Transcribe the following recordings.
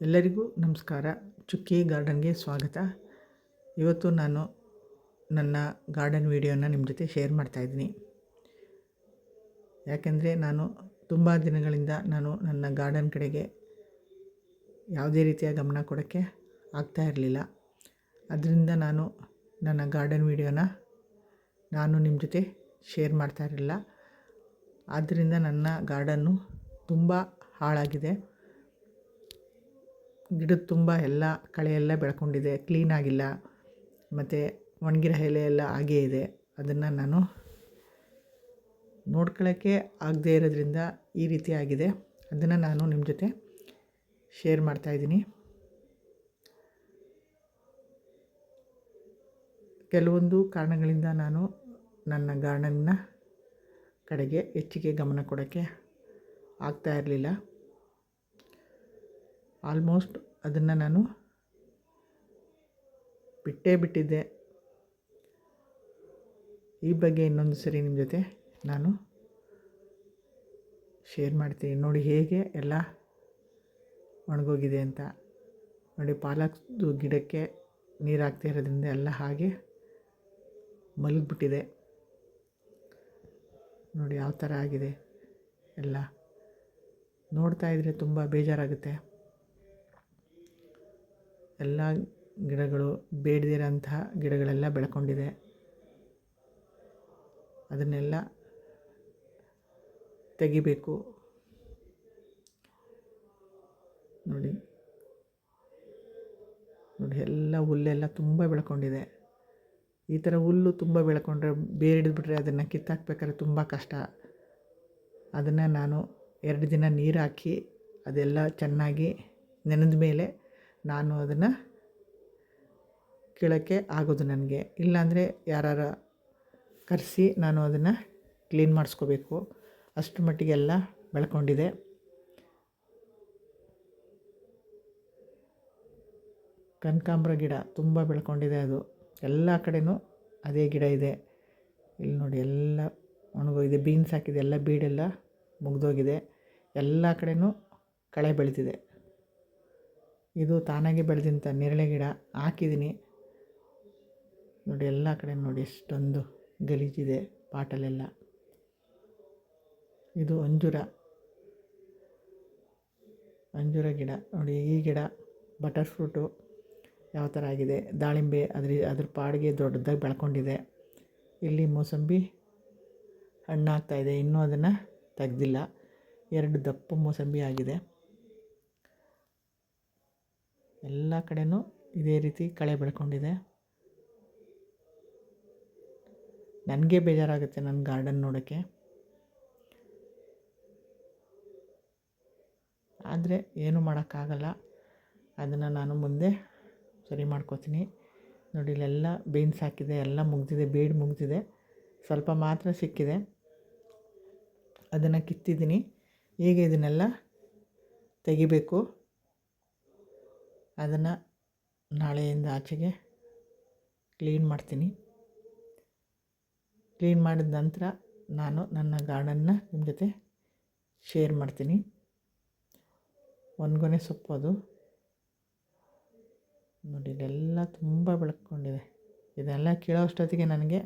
ಎಲ್ಲರಿಗೂ ನಮಸ್ಕಾರ. ಚುಕ್ಕಿ ಗಾರ್ಡನ್ಗೆ ಸ್ವಾಗತ. ಇವತ್ತು ನಾನು ನನ್ನ ಗಾರ್ಡನ್ ವೀಡಿಯೋನ ನಿಮ್ಮ ಜೊತೆ ಶೇರ್ ಮಾಡ್ತಾಯಿದ್ದೀನಿ ಯಾಕೆಂದರೆ ನಾನು ತುಂಬ ದಿನಗಳಿಂದ ನಾನು ನನ್ನ ಗಾರ್ಡನ್ ಕಡೆಗೆ ಯಾವುದೇ ರೀತಿಯ ಗಮನ ಕೊಡೋಕ್ಕೆ ಆಗ್ತಾ ಇರಲಿಲ್ಲ. ಅದರಿಂದ ನಾನು ನನ್ನ ಗಾರ್ಡನ್ ವೀಡಿಯೋನ ನಾನು ನಿಮ್ಮ ಜೊತೆ ಶೇರ್ ಮಾಡ್ತಾ ಇರಲಿಲ್ಲ. ಆದ್ದರಿಂದ ನನ್ನ ಗಾರ್ಡನ್ನು ತುಂಬ ಹಾಳಾಗಿದೆ. ಗಿಡದ ತುಂಬ ಎಲ್ಲ ಕಳೆ ಎಲ್ಲ ಬೆಳ್ಕೊಂಡಿದೆ ಕ್ಲೀನಾಗಿಲ್ಲ ಮತ್ತು ಒಣಗಿರೋ ಎಲೆ ಎಲ್ಲ ಹಾಗೇ ಇದೆ. ಅದನ್ನು ನಾನು ನೋಡ್ಕೊಳ್ಳೋಕ್ಕೆ ಆಗದೇ ಇರೋದ್ರಿಂದ ಈ ರೀತಿ ಆಗಿದೆ. ಅದನ್ನು ನಾನು ನಿಮ್ಮ ಜೊತೆ ಶೇರ್ ಮಾಡ್ತಾಯಿದ್ದೀನಿ ಕೆಲವೊಂದು ಕಾರಣಗಳಿಂದ ನಾನು ನನ್ನ ಗಾರ್ಡನ್ನ ಕಡೆಗೆ ಹೆಚ್ಚಿಗೆ ಗಮನ ಕೊಡೋಕ್ಕೆ ಆಗ್ತಾ ಇರಲಿಲ್ಲ. ಆಲ್ಮೋಸ್ಟ್ ಅದನ್ನು ನಾನು ಬಿಟ್ಟೇ ಬಿಟ್ಟಿದ್ದೆ. ಈ ಬಗ್ಗೆ ಇನ್ನೊಂದು ಸರಿ ನಿಮ್ಮ ಜೊತೆ ನಾನು ಶೇರ್ ಮಾಡ್ತೀನಿ. ನೋಡಿ ಹೇಗೆ ಎಲ್ಲ ಒಣಗೋಗಿದೆ ಅಂತ. ನೋಡಿ ಪಾಲಕ್ದು ಗಿಡಕ್ಕೆ ನೀರು ಹಾಕ್ತಾ ಇರೋದ್ರಿಂದ ಎಲ್ಲ ಹಾಗೆ ಮಲಗಿಬಿಟ್ಟಿದೆ. ನೋಡಿ ಯಾವ ಥರ ಆಗಿದೆ ಎಲ್ಲ. ನೋಡ್ತಾ ಇದ್ದರೆ ತುಂಬ ಬೇಜಾರಾಗುತ್ತೆ. ಎಲ್ಲ ಗಿಡಗಳು ಬೇಡದಿರೋಂತಹ ಗಿಡಗಳೆಲ್ಲ ಬೆಳ್ಕೊಂಡಿದೆ. ಅದನ್ನೆಲ್ಲ ತೆಗಿಬೇಕು. ನೋಡಿ. ನೋಡಿ, ಎಲ್ಲ ಹುಲ್ಲೆಲ್ಲ ತುಂಬ ಬೆಳ್ಕೊಂಡಿದೆ. ಈ ಥರ ಹುಲ್ಲು ತುಂಬ ಬೆಳ್ಕೊಂಡ್ರೆ ಬೇರೆ ಹಿಡಿದ್ಬಿಟ್ರೆ ಅದನ್ನು ಕಿತ್ತಾಕ್ಬೇಕಾದ್ರೆ ತುಂಬ ಕಷ್ಟ. ಅದನ್ನು ನಾನು ಎರಡು ದಿನ ನೀರು ಹಾಕಿ ಅದೆಲ್ಲ ಚೆನ್ನಾಗಿ ನೆನೆದ ಮೇಲೆ ನಾನು ಅದನ್ನು ಕೀಳೋಕ್ಕೆ ಆಗೋದು ನನಗೆ. ಇಲ್ಲಾಂದರೆ ಯಾರಾರ ಕರೆಸಿ ನಾನು ಅದನ್ನು ಕ್ಲೀನ್ ಮಾಡಿಸ್ಕೋಬೇಕು. ಅಷ್ಟು ಮಟ್ಟಿಗೆಲ್ಲ ಬೆಳ್ಕೊಂಡಿದೆ. ಕನಕಾಂಬ್ರ ಗಿಡ ತುಂಬ ಬೆಳ್ಕೊಂಡಿದೆ ಅದು. ಎಲ್ಲ ಕಡೆಯೂ ಅದೇ ಗಿಡ ಇದೆ. ಇಲ್ಲಿ ನೋಡಿ ಎಲ್ಲ ಒಣಗೋಗಿದೆ ಬೀನ್ಸ್ ಹಾಕಿದೆ, ಎಲ್ಲ ಬೀಡೆಲ್ಲ ಮುಗಿದೋಗಿದೆ. ಎಲ್ಲ ಕಡೆಯೂ ಕಳೆ ಬೆಳೀತಿದೆ ಇದು ತಾನಾಗೆ ಬೆಳೆದಂಥ ನೇರಳೆ ಗಿಡ ಹಾಕಿದ್ದೀನಿ. ನೋಡಿ, ಎಲ್ಲ ಕಡೆ ನೋಡಿ, ಎಷ್ಟೊಂದು ಗಲೀಜಿದೆ ಪಾಟಲ್ಲೆಲ್ಲ ಇದು ಅಂಜೂರ. ಅಂಜೂರ ಗಿಡ. ನೋಡಿ, ಈ ಗಿಡ ಬಟರ್ ಫ್ರೂಟು ಯಾವ ಥರ ಆಗಿದೆ. ದಾಳಿಂಬೆ ಅದ್ರ ಅದ್ರ ಪಾಡಿಗೆ ದೊಡ್ಡದಾಗಿ ಬೆಳ್ಕೊಂಡಿದೆ. ಇಲ್ಲಿ ಮೋಸಂಬಿ ಹಣ್ಣಾಗ್ತಾಯಿದೆ ಇನ್ನೂ ಅದನ್ನು ತೆಗ್ದಿಲ್ಲ. ಎರಡು ದಪ್ಪ ಮೋಸಂಬಿ ಆಗಿದೆ. ಎಲ್ಲ ಕಡೆಯೂ ಇದೇ ರೀತಿ ಕಳೆ ಬೆಳ್ಕೊಂಡಿದೆ. ನನಗೆ ಬೇಜಾರಾಗುತ್ತೆ ನನ್ನ ಗಾರ್ಡನ್ ನೋಡೋಕ್ಕೆ. ಆದರೆ ಏನು ಮಾಡೋಕ್ಕಾಗಲ್ಲ. ಅದನ್ನು ನಾನು ಮುಂದೆ ಸರಿ ಮಾಡ್ಕೋತೀನಿ. ನೋಡಿ, ಇಲ್ಲೆಲ್ಲ ಬೀನ್ಸ್ ಹಾಕಿದೆ, ಎಲ್ಲ ಮುಗ್ದಿದೆ, ಬೀಡ್ ಮುಗ್ದಿದೆ. ಸ್ವಲ್ಪ ಮಾತ್ರ ಸಿಕ್ಕಿದೆ. ಅದನ್ನು ಕಿತ್ತಿದ್ದೀನಿ. ಈಗ ಇದನ್ನೆಲ್ಲ ತೆಗಿಬೇಕು. ಅದನ್ನು ನಾಳೆಯಿಂದ ಆಚೆಗೆ ಕ್ಲೀನ್ ಮಾಡ್ತೀನಿ. ಕ್ಲೀನ್ ಮಾಡಿದ ನಂತರ ನಾನು ನನ್ನ ಗಾರ್ಡನ್ನ ನಿಮ್ಮ ಜೊತೆ ಶೇರ್ ಮಾಡ್ತೀನಿ. ಒಂದ್ಗೊನೆ ಸೊಪ್ಪು ಅದು. ನೋಡಿ ಇದೆಲ್ಲ ತುಂಬ ಬೆಳ್ಕೊಂಡಿದೆ. ಇದೆಲ್ಲ ಕೀಳೋ ಅಷ್ಟೊತ್ತಿಗೆ ನನಗೆ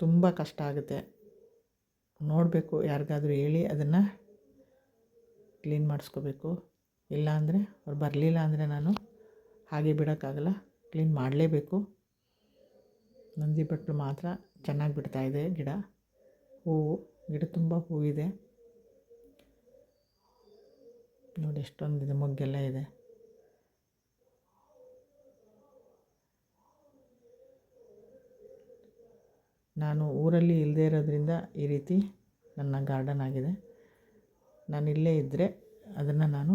ತುಂಬ ಕಷ್ಟ ಆಗುತ್ತೆ. ನೋಡಬೇಕು, ಯಾರಿಗಾದ್ರೂ ಹೇಳಿ ಅದನ್ನು ಕ್ಲೀನ್ ಮಾಡಿಸ್ಕೋಬೇಕು. ಇಲ್ಲ ಅಂದರೆ ಅವ್ರು ಬರಲಿಲ್ಲ ಅಂದರೆ ನಾನು ಹಾಗೆ ಬಿಡೋಕ್ಕಾಗಲ್ಲ, ಕ್ಲೀನ್ ಮಾಡಲೇಬೇಕು. ನಂದಿ ಬಟ್ಲು ಮಾತ್ರ ಚೆನ್ನಾಗಿ ಬಿಡ್ತಾಯಿದೆ ಗಿಡ. ಹೂವು, ಗಿಡ ತುಂಬ ಹೂವಿದೆ. ನೋಡಿ ಎಷ್ಟೊಂದಿದೆ ಮೊಗ್ಗೆಲ್ಲ ಇದೆ. ನಾನು ಊರಲ್ಲಿ ಇಲ್ಲದೇ ಇರೋದ್ರಿಂದ ಈ ರೀತಿ ನನ್ನ ಗಾರ್ಡನ್ ಆಗಿದೆ. ನಾನು ಇಲ್ಲೇ ಇದ್ದರೆ ಅದನ್ನು ನಾನು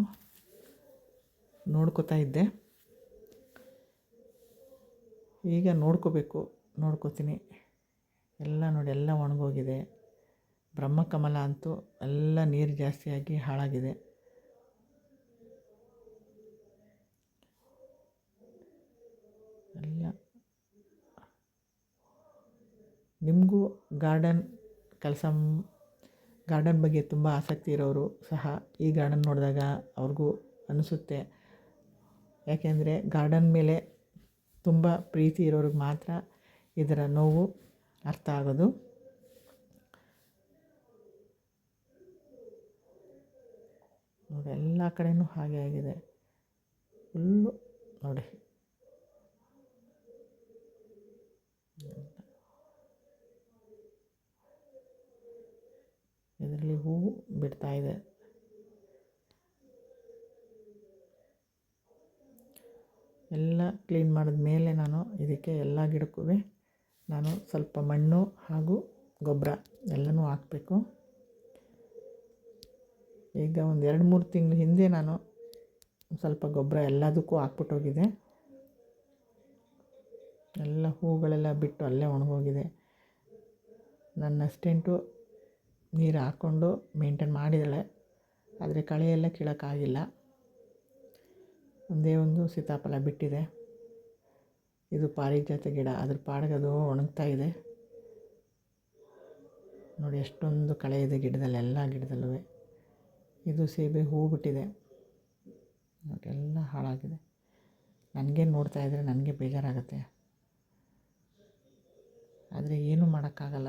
ನೋಡ್ಕೋತಾ ಇದ್ದೆ. ಈಗ ನೋಡ್ಕೋಬೇಕು, ನೋಡ್ಕೋತೀನಿ. ಎಲ್ಲ ನೋಡಿ, ಎಲ್ಲ ಒಣಗೋಗಿದೆ. ಬ್ರಹ್ಮಕಮಲ ಅಂತೂ ಎಲ್ಲ ನೀರು ಜಾಸ್ತಿಯಾಗಿ ಹಾಳಾಗಿದೆ. ಎಲ್ಲ. ನಿಮಗೂ ಗಾರ್ಡನ್ ಕೆಲಸ ಗಾರ್ಡನ್ ಬಗ್ಗೆ ತುಂಬ ಆಸಕ್ತಿ ಇರೋರು ಸಹ ಈ ಗಾರ್ಡನ್ ನೋಡಿದಾಗ ಅವ್ರಿಗೂ ಅನಿಸುತ್ತೆ. ಯಾಕೆಂದರೆ ಗಾರ್ಡನ್ ಮೇಲೆ ತುಂಬ ಪ್ರೀತಿ ಇರೋರಿಗೆ ಮಾತ್ರ ಇದರ ನೋವು ಅರ್ಥ ಆಗೋದು. ನೋಡಿ, ಎಲ್ಲ ಕಡೆಯೂ ಹಾಗೆ ಆಗಿದೆ. ಫುಲ್ಲು ನೋಡಿ ಇದರಲ್ಲಿ ಹೂವು ಬಿಡ್ತಾ ಇದೆ ಎಲ್ಲ ಕ್ಲೀನ್ ಮಾಡಿದ ಮೇಲೆ ನಾನು ಇದಕ್ಕೆ ಎಲ್ಲ ಗಿಡಕ್ಕೂ ನಾನು ಸ್ವಲ್ಪ ಮಣ್ಣು ಹಾಗೂ ಗೊಬ್ಬರ ಎಲ್ಲನೂ ಹಾಕಬೇಕು. ಈಗ ಒಂದು ಎರಡು ಮೂರು ತಿಂಗಳ ಹಿಂದೆ ನಾನು ಸ್ವಲ್ಪ ಗೊಬ್ಬರ ಎಲ್ಲದಕ್ಕೂ ಹಾಕ್ಬಿಟ್ಟೋಗಿದೆ ಎಲ್ಲ ಹೂಗಳೆಲ್ಲ ಬಿಟ್ಟು ಅಲ್ಲೇ ಒಣಗೋಗಿದೆ. ನನ್ನ ಅಸ್ಟೆಂಟು ನೀರು ಹಾಕ್ಕೊಂಡು ಮೇಂಟೈನ್ ಮಾಡಿದಳೆ ಆದರೆ ಕಳೆ ಎಲ್ಲ ಕೀಳೋಕ್ಕಾಗಿಲ್ಲ. ಒಂದೇ ಒಂದು ಸೀತಾಫಲ ಬಿಟ್ಟಿದೆ. ಇದು ಪಾರಿಜಾತ ಗಿಡ, ಅದ್ರ ಪಾಡಿಗೆ ಅದು ಒಣಗ್ತಾ ಇದೆ. ನೋಡಿ, ಎಷ್ಟೊಂದು ಕಳೆ ಇದೆ ಗಿಡದಲ್ಲಿ, ಎಲ್ಲ ಗಿಡದಲ್ಲೂ. ಇದು ಸೇಬೆ ಹೂ ಬಿಟ್ಟಿದೆ. ಎಲ್ಲ ಹಾಳಾಗಿದೆ. ನನಗೆ ನೋಡ್ತಾ ಇದ್ದರೆ ನನಗೆ ಬೇಜಾರಾಗುತ್ತೆ. ಆದರೆ ಏನೂ ಮಾಡೋಕ್ಕಾಗಲ್ಲ.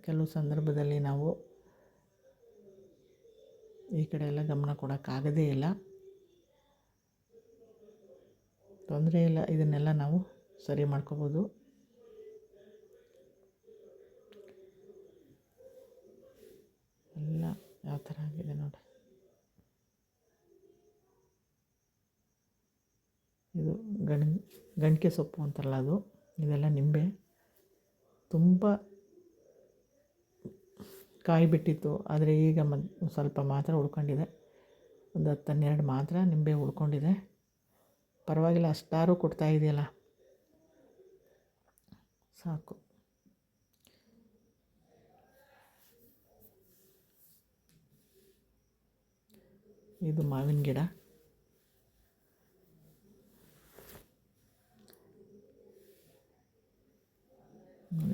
ಕೆಲವು ಸಂದರ್ಭದಲ್ಲಿ ನಾವು ಈ ಕಡೆ ಎಲ್ಲ ಗಮನ ಕೊಡೋಕ್ಕಾಗದೇ ಇಲ್ಲ. ತೊಂದರೆ ಇಲ್ಲ, ಇದನ್ನೆಲ್ಲ ನಾವು ಸರಿ ಮಾಡ್ಕೋಬೋದು. ಎಲ್ಲ ಯಾವ ಥರ ಆಗಿದೆ ನೋಡಿ. ಇದು ಗಣ ಗಂಟಿಗೆ ಸೊಪ್ಪು ಅಂತಾರಲ್ಲ ಅದು. ಇದೆಲ್ಲ ನಿಂಬೆ. ತುಂಬ ಕಾಯಿ ಬಿಟ್ಟಿತ್ತು, ಆದರೆ ಈಗ ಮ, ಸ್ವಲ್ಪ ಮಾತ್ರ ಉಳ್ಕೊಂಡಿದೆ. ಒಂದು ಹತ್ತು ಹನ್ನೆರಡು ಮಾತ್ರ ನಿಂಬೆ ಉಳ್ಕೊಂಡಿದೆ. ಪರವಾಗಿಲ್ಲ ಅಷ್ಟಾರು ಕೊಡ್ತಾ ಇದೆಯಲ್ಲ. ಸಾಕು. ಇದು ಮಾವಿನ ಗಿಡ.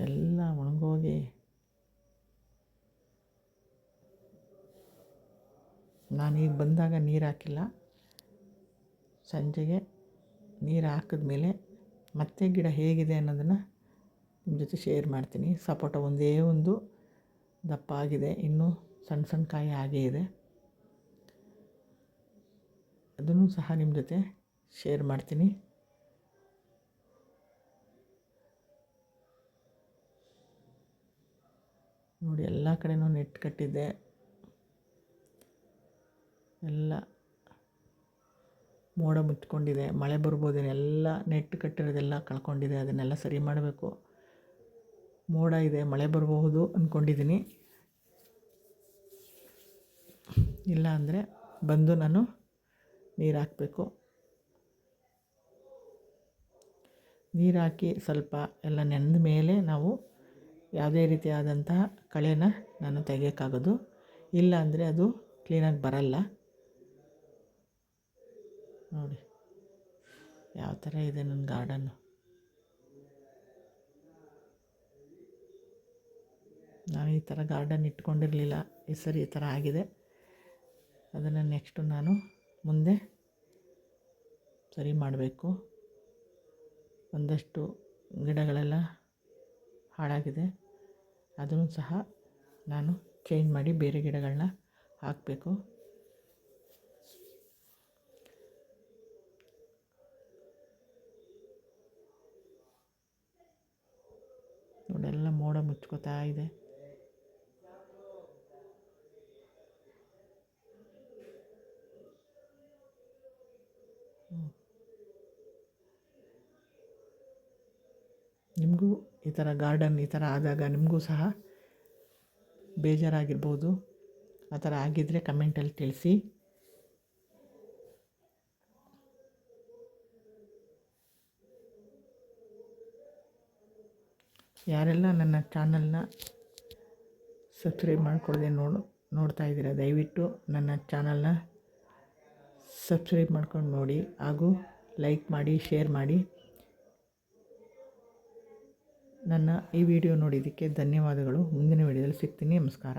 ಎಲ್ಲ ಒಣಗೋಗಿ ನಾನೀಗ ಬಂದಾಗ ನೀರು ಹಾಕಿಲ್ಲ. ಸಂಜೆಗೆ ನೀರು ಹಾಕಿದ್ಮೇಲೆ ಮತ್ತೆ ಗಿಡ ಹೇಗಿದೆ ಅನ್ನೋದನ್ನು ನಿಮ್ಮ ಜೊತೆ ಶೇರ್ ಮಾಡ್ತೀನಿ. ಸಪೋಟ ಒಂದೇ ಒಂದು ದಪ್ಪ ಆಗಿದೆ ಇನ್ನೂ ಸಣ್ಣ ಸಣ್ಣ ಕಾಯಿ ಹಾಗೇ ಇದೆ. ಅದನ್ನು ಸಹ ನಿಮ್ಮ ಜೊತೆ ಶೇರ್ ಮಾಡ್ತೀನಿ. ನೋಡಿ, ಎಲ್ಲ ಕಡೆನೂ ನೆಟ್ ಕಟ್ಟಿದ್ದೆ ಎಲ್ಲ ಮೋಡ ಮುಚ್ಕೊಂಡಿದೆ. ಮಳೆ ಬರ್ಬೋದೇನೋ ಎಲ್ಲ ನೆಟ್ ಕಟ್ಟಿರೋದೆಲ್ಲ ಕಳ್ಕೊಂಡಿದೆ. ಅದನ್ನೆಲ್ಲ ಸರಿ ಮಾಡಬೇಕು. ಮೋಡ ಇದೆ, ಮಳೆ ಬರಬಹುದು ಅಂದ್ಕೊಂಡಿದ್ದೀನಿ ಇಲ್ಲ ಅಂದರೆ ಬಂದು ನಾನು ನೀರು ಹಾಕಬೇಕು. ನೀರು ಹಾಕಿ ಸ್ವಲ್ಪ ಎಲ್ಲ ನೆನೆದ ಮೇಲೆ ನಾವು ಯಾವುದೇ ರೀತಿಯಾದಂತಹ ಕಳೆನ ನಾನು ತೆಗೆಯೋಕ್ಕಾಗೋದು. ಇಲ್ಲ ಅಂದರೆ ಅದು ಕ್ಲೀನಾಗಿ ಬರಲ್ಲ. ನೋಡಿ, ಯಾವ ಥರ ಇದೆ ನನ್ನ ಗಾರ್ಡನ್ನು ನಾನು ಈ ಥರ ಗಾರ್ಡನ್ ಇಟ್ಕೊಂಡಿರಲಿಲ್ಲ, ಈ ಸರಿ ಈ ಥರ ಆಗಿದೆ. ಅದನ್ನು ನೆಕ್ಸ್ಟು ನಾನು ಮುಂದೆ ಸರಿ ಮಾಡಬೇಕು. ಒಂದಷ್ಟು ಗಿಡಗಳೆಲ್ಲ ಹಾಳಾಗಿದೆ. ಅದನ್ನು ಸಹ ನಾನು ಚೇಂಜ್ ಮಾಡಿ ಬೇರೆ ಗಿಡಗಳನ್ನ ಹಾಕಬೇಕು. ನೋಡೆಲ್ಲ ಮೋಡ ಮುಚ್ಕೋತಾ ಇದೆ. ನಿಮಗೂ ಈ ಥರ ಗಾರ್ಡನ್ ಈ ಥರ ಆದಾಗ ನಿಮಗೂ ಸಹ ಬೇಜಾರಾಗಿರ್ಬೋದು. ಆ ಥರ ಆಗಿದ್ದರೆ ಕಮೆಂಟಲ್ಲಿ ತಿಳಿಸಿ. ಯಾರೆಲ್ಲ ನನ್ನ ಚಾನಲ್ನ ಸಬ್ಸ್ಕ್ರೈಬ್ ಮಾಡ್ಕೊಳ್ಳದೆ ನೋಡು, ನೋಡ್ತಾ ಇದ್ದೀರಾ, ದಯವಿಟ್ಟು ನನ್ನ ಚಾನಲ್ನ ಸಬ್ಸ್ಕ್ರೈಬ್ ಮಾಡ್ಕೊಂಡು ನೋಡಿ. ಹಾಗೂ ಲೈಕ್ ಮಾಡಿ, ಶೇರ್ ಮಾಡಿ. ನನ್ನ ಈ ವಿಡಿಯೋ ನೋಡಿದ್ದಕ್ಕೆ ಧನ್ಯವಾದಗಳು. ಮುಂದಿನ ವಿಡಿಯೋದಲ್ಲಿ ಸಿಗ್ತೀನಿ. ನಮಸ್ಕಾರ.